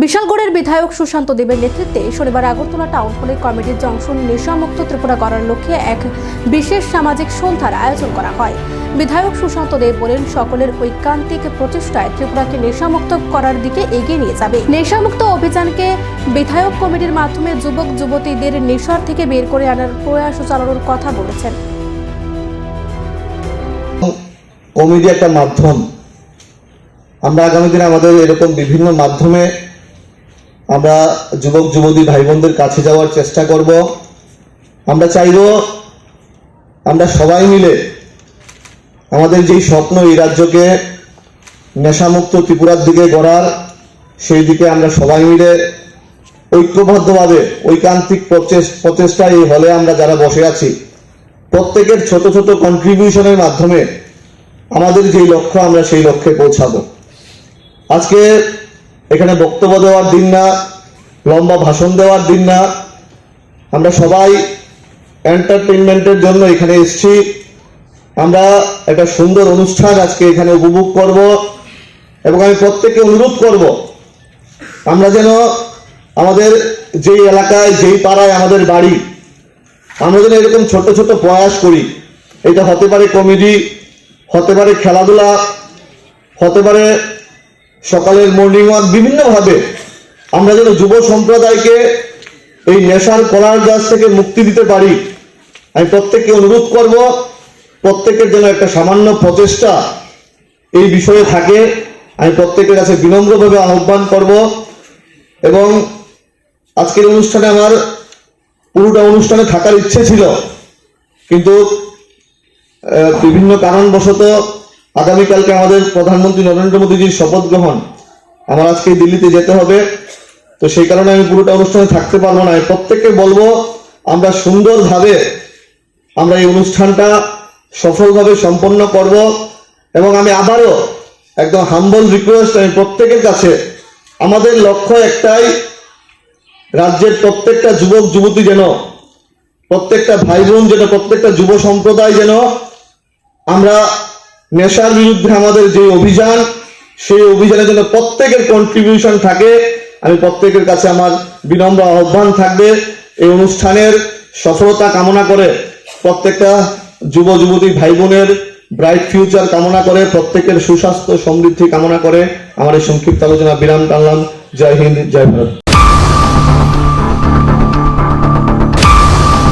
বিশালগড়ের বিধায়ক সুশান্ত দেবের নেতৃত্বে শনিবার আগরতলা টাউন হলে কমিটির জংশন নেশামুক্ত ত্রিপুরা করার লক্ষ্যে এক বিশেষ সামাজিক সন্ধ্যার আয়োজন করা হয়। বিধায়ক সুশান্ত দেব বলেন, সকলের ঐকান্তিক প্রচেষ্টায় ত্রিপুরাকে নেশামুক্ত করার দিকে এগিয়ে নিয়ে যাবে। নেশামুক্ত অভিযানকে বিধায়ক কমিটির মাধ্যমে যুবক, যুবতীদের নেশার থেকে বের করে আনার প্রয়াস চালানোর কথা বলেছেন। একটা মাধ্যম। আমরা আগামী দিনে আমাদের এরকম বিভিন্ন মাধ্যমে আমরা যুবক, যুবতী ভাই বোনদের কাছে যাওয়ার চেষ্টা করব। আমরা চাইব আমরা সবাই মিলে আমাদের যেই স্বপ্ন এই রাজ্যকে নেশামুক্ত ত্রিপুরার দিকে গড়ার, সেই দিকে আমরা সবাই মিলে ঐক্যবদ্ধভাবে ঐকান্তিক প্রচেষ- প্রচেষ্টায় এই হলে আমরা যারা বসে আছি, প্রত্যেকের ছোট ছোট কন্ট্রিবিউশনের মাধ্যমে আমাদের যেই লক্ষ্য, আমরা সেই লক্ষ্যে পৌঁছাবো। আজকে এখানে বক্তব্য দেওয়ার দিন না লম্বা ভাষণ দেওয়ার দিন না। আমরা সবাই এন্টারটেনমেন্টের জন্য এখানে এসেছি। আমরা একটা সুন্দর অনুষ্ঠান আজকে এখানে উপভোগ করব এবং আমি প্রত্যেককে অনুরোধ করব, আমরা যেন আমাদের যেই এলাকায়, যেই পাড়ায় আমাদের বাড়ি, আমরা যেন এরকম ছোট ছোট প্রয়াস করি। এটা হতে পারে কমেডি, হতে পারে খেলাধুলা, হতে পারে সকালের মর্নিং ওয়াক বিভিন্নভাবে আমরা যেন যুব সম্প্রদায়কে এই নেশার কলার গাছ থেকে মুক্তি দিতে পারি, আমি প্রত্যেককে অনুরোধ করব, প্রত্যেকের যেন একটা সামান্য প্রচেষ্টা এই বিষয়ে থাকে। আমি প্রত্যেকের কাছে বিনম্রভাবে আহ্বান করব এবং আজকের অনুষ্ঠানে আমার পুরোটা অনুষ্ঠানে থাকার ইচ্ছে ছিল, কিন্তু বিভিন্ন কারণবশত আগামীকালকে আমাদের প্রধানমন্ত্রী নরেন্দ্র মোদীজির শপথ গ্রহণ, আমার আজকে দিল্লিতে যেতে হবে। তো সেই কারণে আমি পুরোটা অনুষ্ঠানে থাকতে পারব না। প্রত্যেককে বলব, আমরা সুন্দরভাবে আমরা এই অনুষ্ঠানটা সফলভাবে সম্পন্ন করব এবং আমি আবারও একদম হাম্বল রিকোয়েস্ট আমি প্রত্যেকের কাছে, আমাদের লক্ষ্য একটাই, রাজ্যের প্রত্যেকটা যুবক, যুবতী যেন, প্রত্যেকটা ভাই বোন যেন, প্রত্যেকটা যুব সম্প্রদায় যেন, আমরা নেশার বিরুদ্ধে আমাদের যে অভিযান, সেই অভিযানে যেন প্রত্যেকের কন্ট্রিবিউশন থাকে। আমি প্রত্যেকের কাছে আমার বিনম্র আহ্বান থাকবে, এই অনুষ্ঠানের সফলতা কামনা করে প্রত্যেকটা যুব যুবতী ভাই বোনের ব্রাইট ফিউচার কামনা করে, প্রত্যেকের সুস্বাস্থ্য সমৃদ্ধি কামনা করে। আমার এই সংক্ষিপ্ত আলোচনা বিরাম টানলাম। জয় হিন্দ, জয় ভারত।